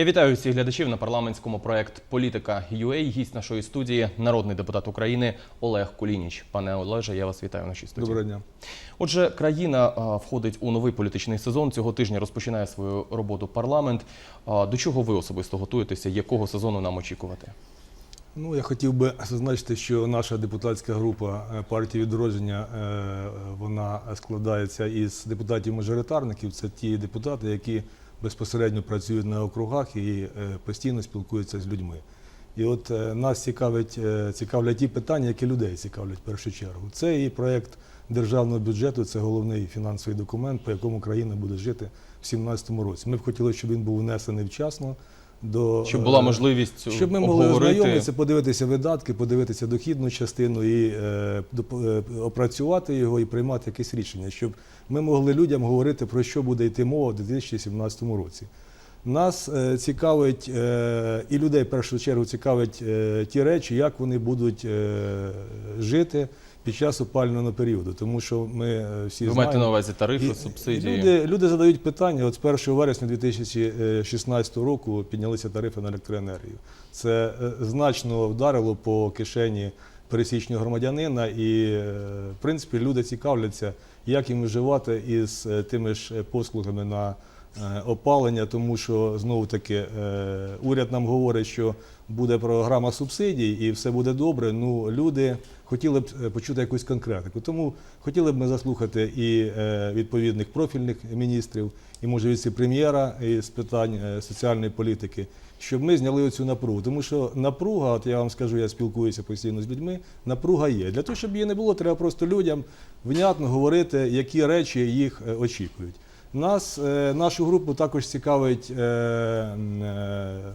Я вітаю всіх глядачів на парламентському проект Політика UA. Гість нашої студії, народний депутат України Олег Кулініч. Пане Олеже, я вас вітаю в нашій студії. Доброго дня. Отже, країна входить у новий політичний сезон. Цього тижня розпочинає свою роботу парламент. До чого ви особисто готуєтеся? Якого сезону нам очікувати? Ну, я хотів би зазначити, що наша депутатська група е, партії відродження е, вона складається із депутатів-мажоритарників. Це ті депутати, які безпосередньо працюють на округах і е, постійно спілкуються з людьми. І от нас цікавить, цікавлять ті питання, які людей цікавлять в першу чергу. Це і проєкт державного бюджету, це головний фінансовий документ, по якому країна буде жити в 2017 році. Ми б хотіли, щоб він був внесений вчасно. До, Щоб була е, можливість щоб ми могли обговорити ознайомитися, подивитися видатки, подивитися дохідну частину і е, е, опрацювати його і приймати якесь рішення, щоб ми могли людям говорити про що буде йти мова в 2017 році. Нас е, цікавить е, і людей в першу чергу цікавить е, ті речі, як вони будуть е, жити під час опалювального періоду, тому що ми е, всі ви знаємо, маєте на увазі тарифи, і- субсидії. і Люди, люди задають питання. От з 1 вересня 2016 року піднялися тарифи на електроенергію. Це е, значно вдарило по кишені пересічного громадянина, і е, в принципі люди цікавляться, як їм виживати із е, тими ж послугами на опалення, тому що знову таки е, уряд нам говорить, що буде програма субсидій і все буде добре. Ну люди хотіли б е, почути якусь конкретику. Тому хотіли б ми заслухати і е, відповідних профільних міністрів, і може віце-прем'єра із питань е, соціальної політики, щоб ми зняли оцю напругу. Тому що напруга, от я вам скажу, я спілкуюся постійно з людьми. Напруга є. Для того, щоб її не було, треба просто людям внятно говорити, які речі їх е, очікують. Нас, е, нашу групу також цікавить е, е,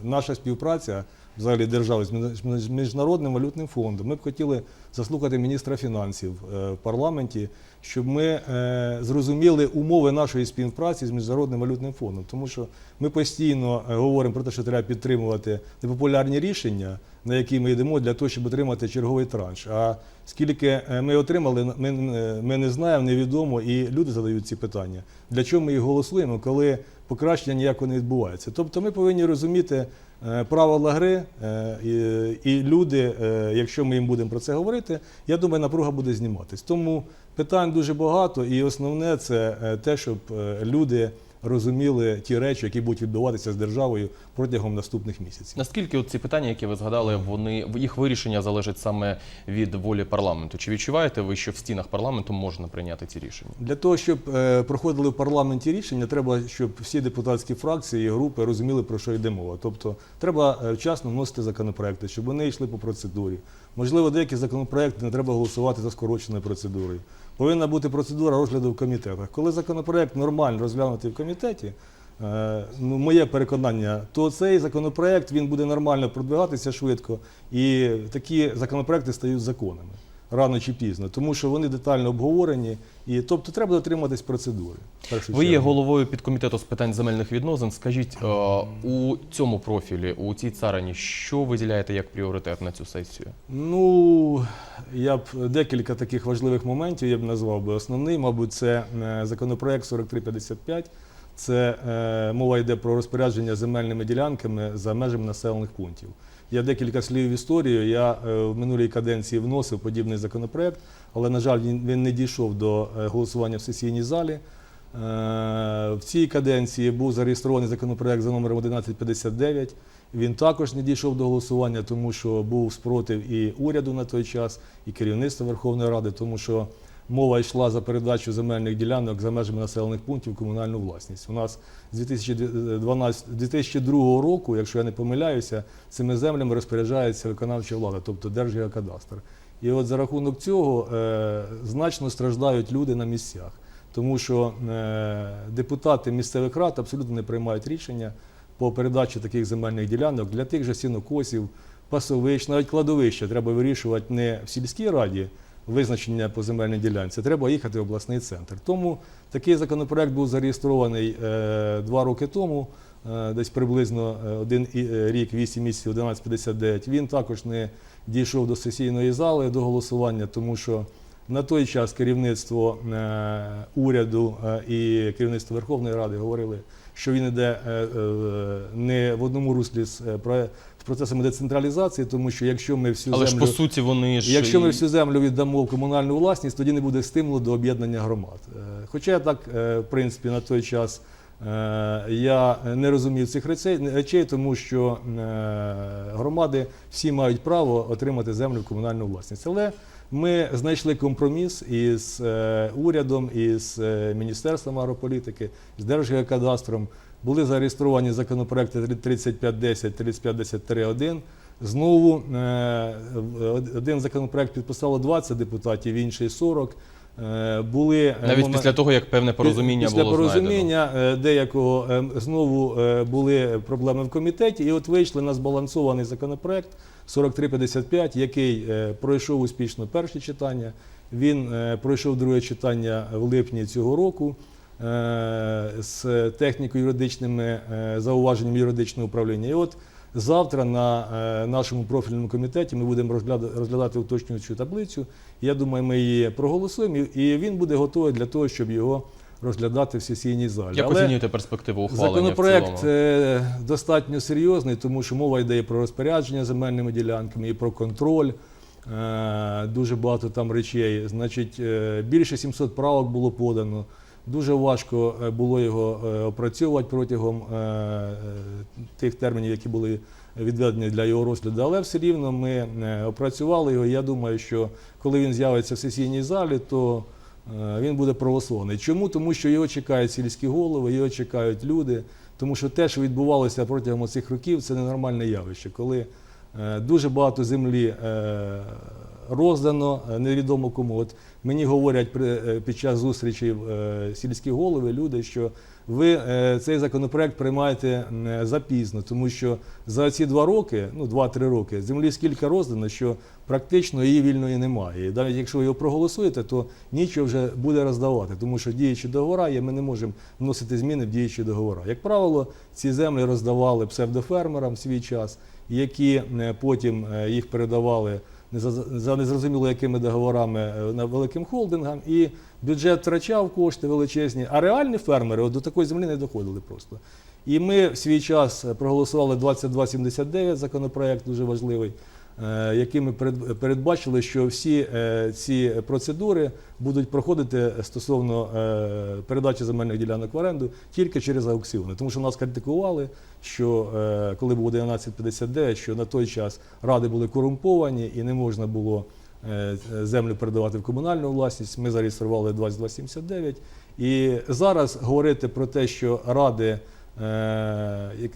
наша співпраця взагалі держави з Між- міжнародним валютним фондом. Ми б хотіли заслухати міністра фінансів е, в парламенті, щоб ми е, зрозуміли умови нашої співпраці з міжнародним валютним фондом, тому що ми постійно е, говоримо про те, що треба підтримувати непопулярні рішення, на які ми йдемо для того, щоб отримати черговий транш. А скільки ми отримали, ми, ми не знаємо, невідомо, і люди задають ці питання. Для чого ми їх голосуємо, коли покращення ніякого не відбувається? Тобто ми повинні розуміти правила гри, е, і, люди, е, якщо ми їм будемо про це говорити, я думаю, напруга буде зніматись. Тому питань дуже багато, і основне це е, те, щоб е, люди розуміли ті речі, які будуть відбуватися з державою протягом наступних місяців. Наскільки ці питання, які ви згадали, вони їх вирішення залежить саме від волі парламенту? Чи відчуваєте ви, що в стінах парламенту можна прийняти ці рішення? Для того, щоб е, проходили в парламенті рішення, треба, щоб всі депутатські фракції і групи розуміли, про що йде мова. Тобто треба е, вчасно вносити законопроекти, щоб вони йшли по процедурі. Можливо, деякі законопроекти не треба голосувати за скороченою процедурою. Повинна бути процедура розгляду в комітетах. Коли законопроект нормально розглянутий в комітеті, моє переконання, то цей законопроект він буде нормально продвигатися швидко, і такі законопроекти стають законами рано чи пізно, тому що вони детально обговорені, і тобто треба дотриматись процедури. Ви є головою підкомітету з питань земельних відносин. Скажіть е, у цьому профілі, у цій царині, що виділяєте як пріоритет на цю сесію? Ну, я б декілька таких важливих моментів я б назвав би. Основний, мабуть, це е, законопроект 4355. Це е, мова йде про розпорядження земельними ділянками за межами населених пунктів. Я декілька слів в історію. Я е, в минулій каденції вносив подібний законопроект, але, на жаль, він, він не дійшов до е, голосування в сесійній залі. Е, В цій каденції був зареєстрований законопроект за номером 1159. Він також не дійшов до голосування, тому що був спротив і уряду на той час, і керівництва Верховної Ради, тому що мова йшла за передачу земельних ділянок за межами населених пунктів в комунальну власність. У нас з 2012, 2002 року, якщо я не помиляюся, цими землями розпоряджається виконавча влада, тобто Держгеокадастр. І от за рахунок цього е, значно страждають люди на місцях, тому що е, депутати місцевих рад абсолютно не приймають рішення по передачі таких земельних ділянок для тих же сінокосів, пасовищ, навіть кладовища треба вирішувати не в сільській раді визначення по земельній ділянці, треба їхати в обласний центр. Тому такий законопроект був зареєстрований е, два роки тому, е, десь приблизно е, один рік, 8 місяців, 1159. Він також не дійшов до сесійної зали до голосування, тому що на той час керівництво е, уряду е, і керівництво Верховної Ради говорили, що він іде е, не в одному руслі з, про- з процесами децентралізації, тому що якщо ми всю Але ж по суті вони ж Якщо ми всю землю віддамо в комунальну власність, тоді не буде стимулу до об'єднання громад. Хоча я так, в принципі, на той час я не розумів цих речей, речей, тому що громади всі мають право отримати землю в комунальну власність. Але ми знайшли компроміс із е, урядом, із е, Міністерством агрополітики, з Держгеокадастром. Були зареєстровані законопроекти 3510, 3510-1. Знову е, один законопроект підписало 20 депутатів, інший 40. Е, Були е, навіть після того, як певне порозуміння після було порозуміння е, деякого е, знову були проблеми в комітеті, і от вийшли на збалансований законопроект 4355, який пройшов успішно перше читання. Він пройшов друге читання в липні цього року з техніко-юридичними зауваженнями юридичного управління. І от завтра на е, нашому профільному комітеті ми будемо розгляда- розглядати уточнюючу таблицю. Я думаю, ми її проголосуємо, і- він буде готовий для того, щоб його розглядати в сесійній залі. Як оцінюєте перспективу ухвалення Законопроект в цілому? е, достатньо серйозний, тому що мова йде і про розпорядження земельними ділянками, і про контроль. Е, Дуже багато там речей. Значить, більше 700 правок було подано. Дуже важко е, було його е, опрацьовувати протягом е, тих термінів, які були відведені для його розгляду. Але все рівно ми опрацювали його. Я думаю, що коли він з'явиться в сесійній залі, то він буде проголосований. Чому? Тому що його чекають сільські голови, його чекають люди. Тому що те, що відбувалося протягом цих років, це ненормальне явище, коли дуже багато землі роздано, е, невідомо кому. От мені говорять при, е, під час зустрічей е, сільські голови, люди, що ви цей законопроект приймаєте запізно, тому що за ці два роки, ну два-три роки, землі скільки роздано, що практично її вільної немає. І навіть якщо його проголосуєте, то нічого вже буде роздавати, тому що діючі договори є, ми не можемо вносити зміни в діючі договори. Як правило, ці землі роздавали псевдофермерам в свій час, які потім їх передавали за, незрозуміло якими договорами е, на великим холдингам, і бюджет втрачав кошти величезні, а реальні фермери от до такої землі не доходили просто. І ми в свій час е, проголосували 2279 законопроект, дуже важливий, е, яким ми передбачили, що всі е, ці процедури будуть проходити стосовно е, передачі земельних ділянок в оренду тільки через аукціони. Тому що нас критикували, що коли був 1159, що на той час ради були корумповані і не можна було землю передавати в комунальну власність. Ми зареєстрували 2279. І зараз говорити про те, що ради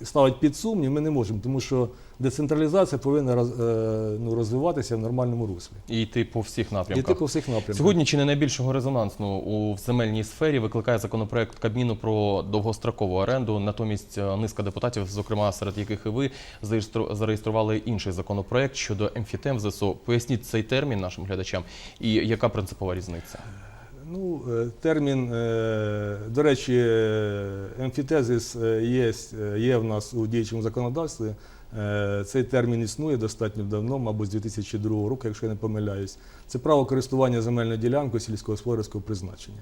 ставить під сумнів, ми не можемо, тому що децентралізація повинна е, ну, розвиватися в нормальному руслі. І йти по всіх напрямках. Йти по всіх напрямках. Сьогодні чи не найбільшого резонансу у земельній сфері викликає законопроект Кабміну про довгострокову оренду. Натомість е, низка депутатів, зокрема серед яких і ви, зареєстру- зареєстрували інший законопроект щодо емфітем ЗСУ. Поясніть цей термін нашим глядачам і яка принципова різниця? Ну, е, термін, е, до речі, е, емфітезис є, є в нас у діючому законодавстві. Цей термін існує достатньо давно, мабуть, з 2002 року, якщо я не помиляюсь. Це право користування земельною ділянкою сільськогосподарського призначення.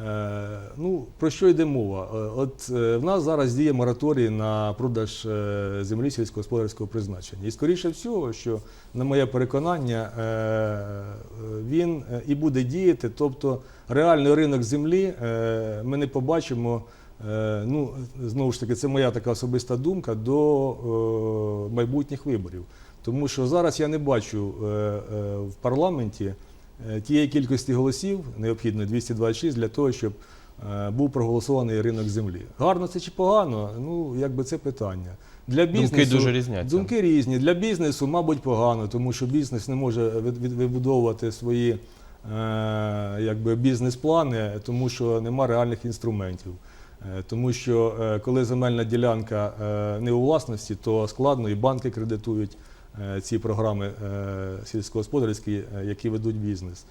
Е, Ну, про що йде мова? Е, От е, в нас зараз діє мораторій на продаж землі сільськогосподарського призначення. І скоріше всього, що на моє переконання, він і буде діяти. Тобто реальний ринок землі ми не побачимо. Ну, знову ж таки, це моя така особиста думка до майбутніх виборів. Тому що зараз я не бачу в парламенті тієї кількості голосів, необхідно 226, для того, щоб е, був проголосований ринок землі. Гарно це чи погано? Ну, якби це питання. Для бізнесу, дуже різняться. Думки різні. Для бізнесу, мабуть, погано, тому що бізнес не може вибудовувати свої е, якби, бізнес-плани, тому що нема реальних інструментів. Е, Тому що е, коли земельна ділянка е, не у власності, то складно і банки кредитують е, ці програми е, сільськогосподарські, е, які ведуть бізнес.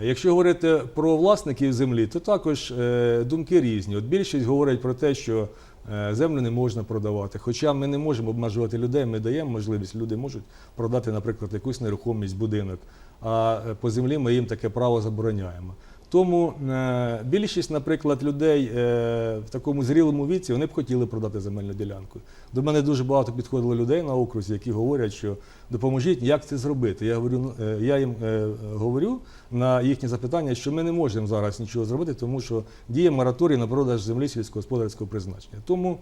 Е, Якщо говорити про власників землі, то також е, думки різні. От більшість говорить про те, що е, землю не можна продавати. Хоча ми не можемо обмежувати людей, ми даємо можливість, люди можуть продати, наприклад, якусь нерухомість, будинок, а е, по землі ми їм таке право забороняємо. Тому е, більшість, наприклад, людей е, в такому зрілому віці вони б хотіли продати земельну ділянку. До мене дуже багато підходило людей на окрузі, які говорять, що допоможіть, як це зробити. Я говорю, ну, е, я їм говорю на їхні запитання, що ми не можемо зараз нічого зробити, тому що діє мораторій на продаж землі сільськогосподарського призначення. Тому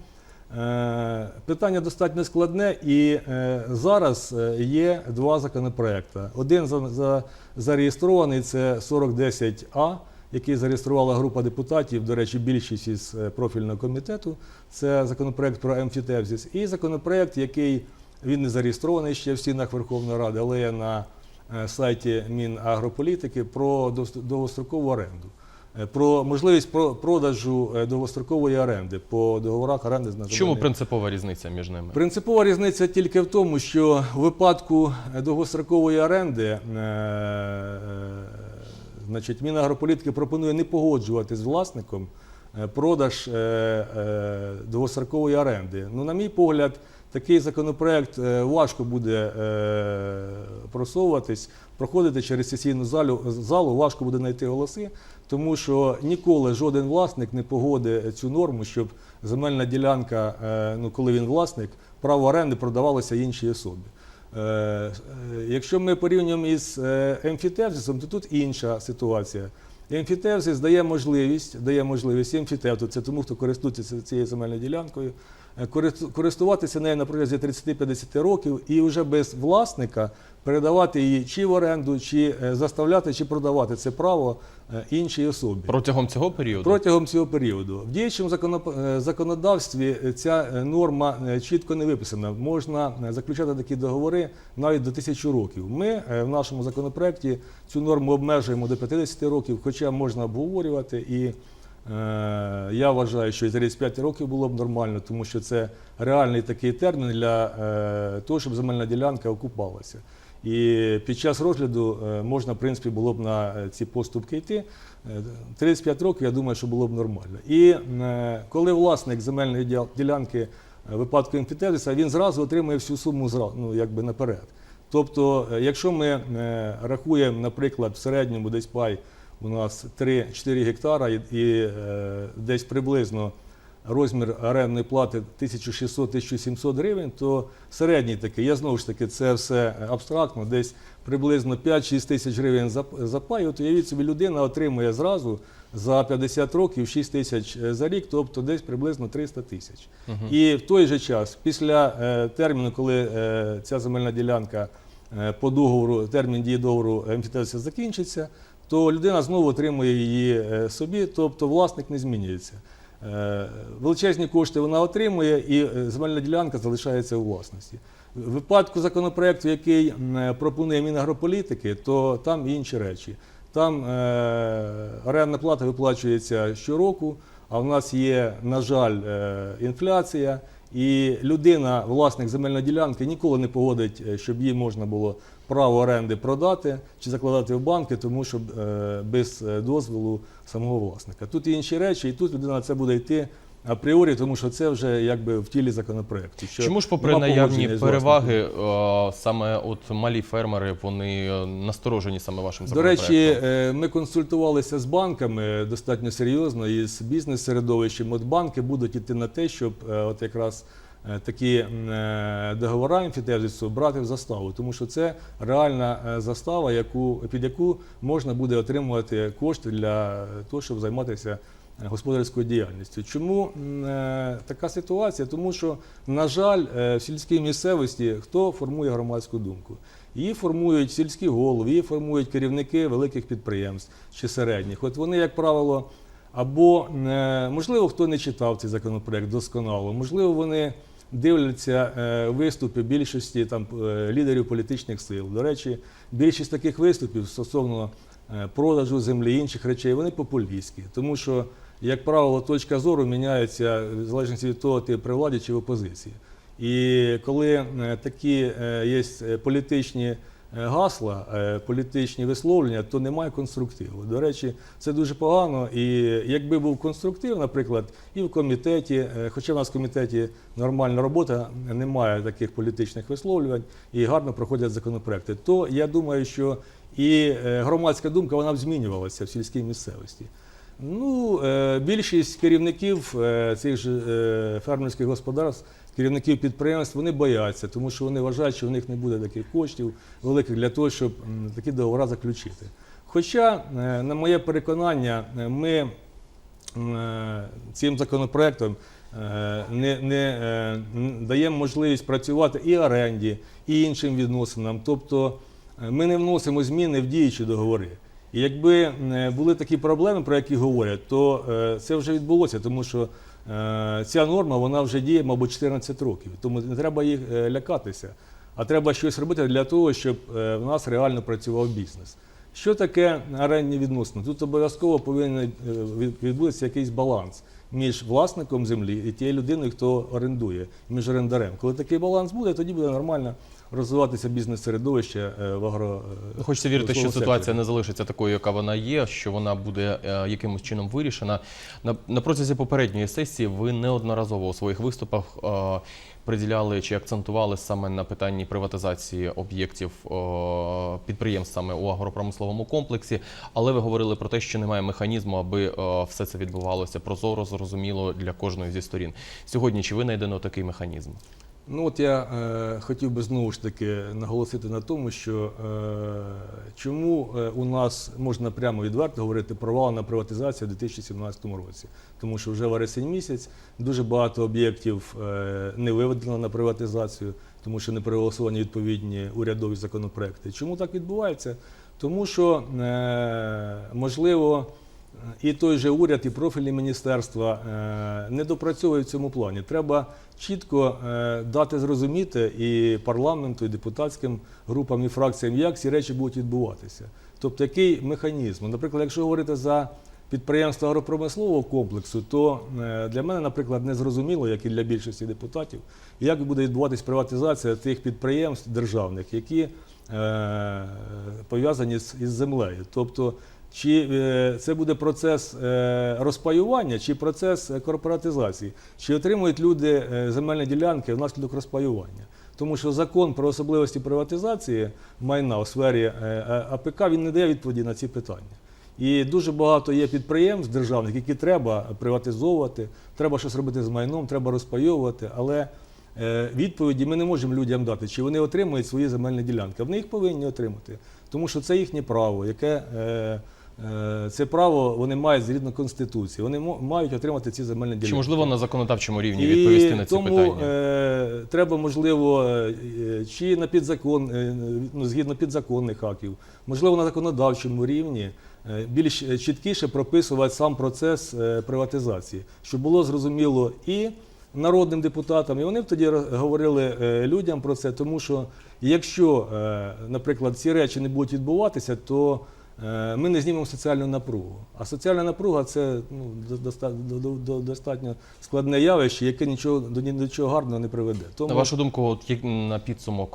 Питання достатньо складне, і е, зараз е, є два законопроекти. Один за, за, зареєстрований це 4010А, який зареєструвала група депутатів, до речі, більшість із е, профільного комітету. Це законопроект про емфітевзис. І законопроект, який він не зареєстрований ще в стінах Верховної Ради, але є на е, сайті Мінагрополітики про довгострокову оренду. Е, Про можливість про- продажу е, довгострокової оренди по договорах оренди з Чому принципова різниця між ними? Принципова різниця тільки в тому, що в випадку е, довгострокової оренди значить, Мінагрополітики пропонує не погоджувати з власником продаж довгострокової оренди. Ну, на мій погляд, такий законопроект важко буде просовуватись, проходити через сесійну залу, залу важко буде знайти голоси, тому що ніколи жоден власник не погодить цю норму, щоб земельна ділянка, е, ну коли він власник, право оренди продавалося іншій особі. Е, е, Якщо ми порівнюємо із емфітевзисом, то тут інша ситуація. Емфітевзис дає можливість, дає можливість емфітевту, це тому, хто користується цією земельною ділянкою, користу- користуватися нею на протязі 30-50 років і вже без власника передавати її чи в оренду, чи е, заставляти, чи продавати це право е, іншій особі. Протягом цього періоду? Протягом цього періоду в діючому е, законодавстві ця норма чітко не виписана. Можна заключати такі договори навіть до тисячі років. Ми в нашому законопроекті цю норму обмежуємо до 50 років, хоча можна обговорювати. І я вважаю, що і 35 років було б нормально, тому що це реальний такий термін для того, щоб земельна ділянка окупалася. І під час розгляду е, можна, в принципі, було б на е, ці поступки йти. Е, 35 років, я думаю, що було б нормально. І е, коли власник земельної діл- ділянки е, випадку емфітевзиса, він зразу отримує всю суму ну, якби наперед. Тобто, е, якщо ми е, рахуємо, наприклад, в середньому десь пай у нас 3-4 гектара і, е, десь приблизно розмір орендної плати 1600-1700 гривень, то середній такий, я знову ж таки, це все абстрактно, десь приблизно 5-6 тисяч гривень за, за пай. От уявіть собі, людина отримує зразу за 50 років 6 тисяч е, за рік, тобто десь приблизно 300 тисяч. І в той же час, після е, терміну, коли е, ця земельна ділянка е, по договору, термін дії договору емфітевзису закінчиться, то людина знову отримує її е, собі, тобто власник не змінюється. Е, Величезні кошти вона отримує, і е, земельна ділянка залишається у власності. В випадку законопроекту, який пропонує Мінагрополітики, то там інші речі. Там е, орендна плата виплачується щороку, а в нас є, на жаль, інфляція. І людина, власник земельної ділянки, ніколи не погодить, щоб їй можна було право оренди продати чи закладати в банки, тому що е, без е, дозволу самого власника. Тут є інші речі, і тут людина на це буде йти апріорі, тому що це вже якби в тілі законопроекту. що Чому ж, попри наявні переваги, е, саме от малі фермери вони насторожені саме вашим До речі, ми консультувалися з банками достатньо серйозно і з бізнес-середовищем. От банки будуть іти на те, щоб от якраз такі м, е, договори емфітевзису брати в заставу, тому що це реальна е, застава, яку, під яку можна буде отримувати кошти для того, щоб займатися е, господарською діяльністю. Чому е, така ситуація? Тому що, на жаль, е, в сільській місцевості хто формує громадську думку? Її формують сільські голови, її формують керівники великих підприємств чи середніх. От вони, як правило, або е, можливо, хто не читав цей законопроект досконало, можливо, вони дивляться е, виступи більшості там е, лідерів політичних сил. До речі, більшість таких виступів стосовно е, продажу землі інших речей, вони популістські, тому що, як правило, точка зору міняється в залежності від того, ти при владі чи в опозиції. І коли такі є політичні гасла, е, політичні висловлення, то немає конструктиву. До речі, це дуже погано. І якби був конструктив, наприклад, і в комітеті, е, хоча в нас в комітеті нормальна робота, немає таких політичних висловлювань і гарно проходять законопроекти, то я думаю, що І е, громадська думка вона б змінювалася в сільській місцевості. Ну, е, більшість керівників е, цих е, фермерських господарств, керівників підприємств, вони бояться, тому що вони вважають, що в них не буде таких коштів великих для того, щоб такі договори заключити. Хоча, е, на моє переконання, е, ми е, цим законопроектом не, не даємо можливість працювати і оренді, і іншим відносинам. Тобто ми не вносимо зміни в діючі договори. І якби були такі проблеми, про які говорять, то це вже відбулося, тому що ця норма вона вже діє, мабуть, 14 років. Тому не треба їх е, лякатися, а треба щось робити для того, щоб е, в нас реально працював бізнес. Що таке орендні відносини? Тут обов'язково повинен е, відбутися якийсь баланс між власником землі і тією людиною, хто орендує, між орендарем. Коли такий баланс буде, тоді буде нормально розвиватися бізнес-середовище е, в агро. е, Хочеться вірити, що ситуація секторі. не залишиться такою, яка вона є, що вона буде е, якимось чином вирішена. На, на протязі попередньої сесії ви неодноразово у своїх виступах приділяли чи акцентували саме на питанні приватизації об'єктів підприємств саме у агропромисловому комплексі. Але ви говорили про те, що немає механізму, аби все це відбувалося прозоро, зрозуміло для кожної зі сторін. Сьогодні чи винайдено такий механізм? Ну от я е, хотів би знову ж таки наголосити на тому, що е, чому е, у нас можна прямо відверто говорити провал на приватизацію у 2017 році. Тому що вже вересень місяць дуже багато об'єктів е, не виведено на приватизацію, тому що не проголосовані відповідні урядові законопроекти. Чому так відбувається? Тому що е, можливо. І той же уряд, і профільні міністерства е, не допрацьовують в цьому плані. Треба чітко е, дати зрозуміти і парламенту, і депутатським групам, і фракціям, як ці речі будуть відбуватися. Тобто, який механізм. Наприклад, якщо говорити за підприємства агропромислового комплексу, то е, для мене, наприклад, не зрозуміло, як і для більшості депутатів, як буде відбуватись приватизація тих підприємств державних, які пов'язані із землею. Тобто, чи е, це буде процес е, розпаювання, чи процес е, корпоратизації, чи отримують люди земельні ділянки внаслідок розпаювання. Тому що закон про особливості приватизації майна у сфері АПК він не дає відповіді на ці питання. І дуже багато є підприємств державних, які треба приватизовувати, треба щось робити з майном, треба розпайовувати. Але відповіді ми не можемо людям дати, чи вони отримують свої земельні ділянки. Вони їх повинні отримати, тому що це їхнє право, яке це право вони мають згідно Конституції. Вони мають отримати ці земельні ділянки. Чи можливо на законодавчому рівні відповісти на ці тому, питання? Е, треба, можливо, е, чи на підзакон, е, ну, згідно підзаконних актів, можливо, на законодавчому рівні е, більш чіткіше прописувати сам процес е, приватизації, щоб було зрозуміло і народним депутатам, і вони б тоді говорили е, людям про це, тому що якщо, е, наприклад, ці речі не будуть відбуватися, то е, ми не знімемо соціальну напругу. А соціальна напруга це ну, до- до- до- до- достатньо складне явище, яке нічого до чого гарного не приведе. Тому На вашу думку, от як на підсумок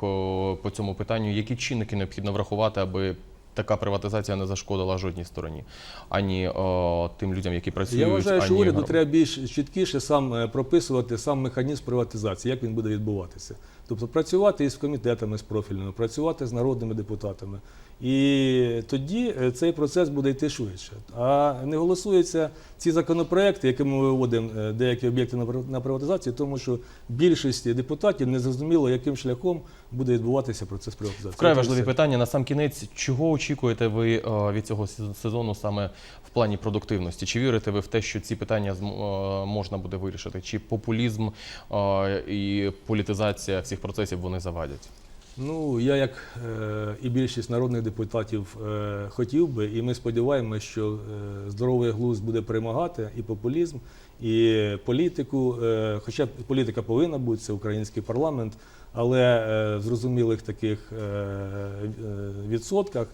по цьому питанню, які чинники необхідно врахувати, аби така приватизація не зашкодила жодній стороні, ані о, тим людям, які працюють, я вважаю, що уряду треба більш чіткіше сам е, прописувати сам механізм приватизації, як він буде відбуватися. Тобто працювати із комітетами з профільними, працювати з народними депутатами. І тоді е, цей процес буде йти швидше. А не голосуються ці законопроекти, якими ми виводимо е, деякі об'єкти на прив- на приватизацію, тому що більшості депутатів не зрозуміло, яким шляхом буде відбуватися процес приватизації. Вкрай важливі питання. На сам кінець, чого очікуєте ви е, від цього сез- сезону саме в плані продуктивності? Чи вірите ви в те, що ці питання можна буде вирішити? Чи популізм і політизація всіх процесів вони завадять? Ну, я як е, і більшість народних депутатів е, хотів би, і ми сподіваємося, що е, здоровий глузд буде перемагати і популізм, і політику. Е, хоча політика повинна бути, це український парламент, але е, в зрозумілих таких е, е, відсотках.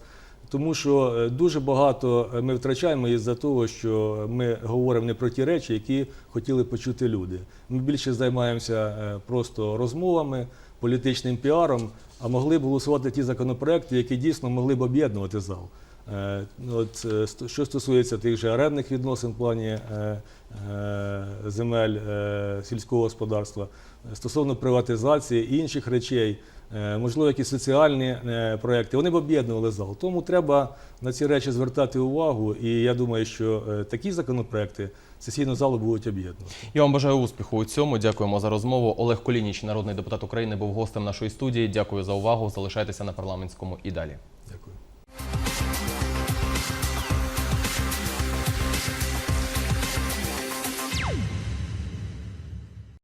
Тому що е, дуже багато ми втрачаємо із-за того, що ми говоримо не про ті речі, які хотіли почути люди. Ми більше займаємося е, просто розмовами, політичним піаром, а могли б голосувати ті законопроекти, які дійсно могли б об'єднувати зал. Е, От, е, що стосується тих же орендних відносин в плані е, земель сільського господарства, стосовно приватизації і інших речей, можливо, якісь соціальні проекти, вони б об'єднували зал. Тому треба на ці речі звертати увагу. І я думаю, що такі законопроекти сесійну залу будуть об'єднувати. Я вам бажаю успіху у цьому. Дякуємо за розмову. Олег Колініч, народний депутат України, був гостем нашої студії. Дякую за увагу. Залишайтеся на парламентському і далі. Дякую.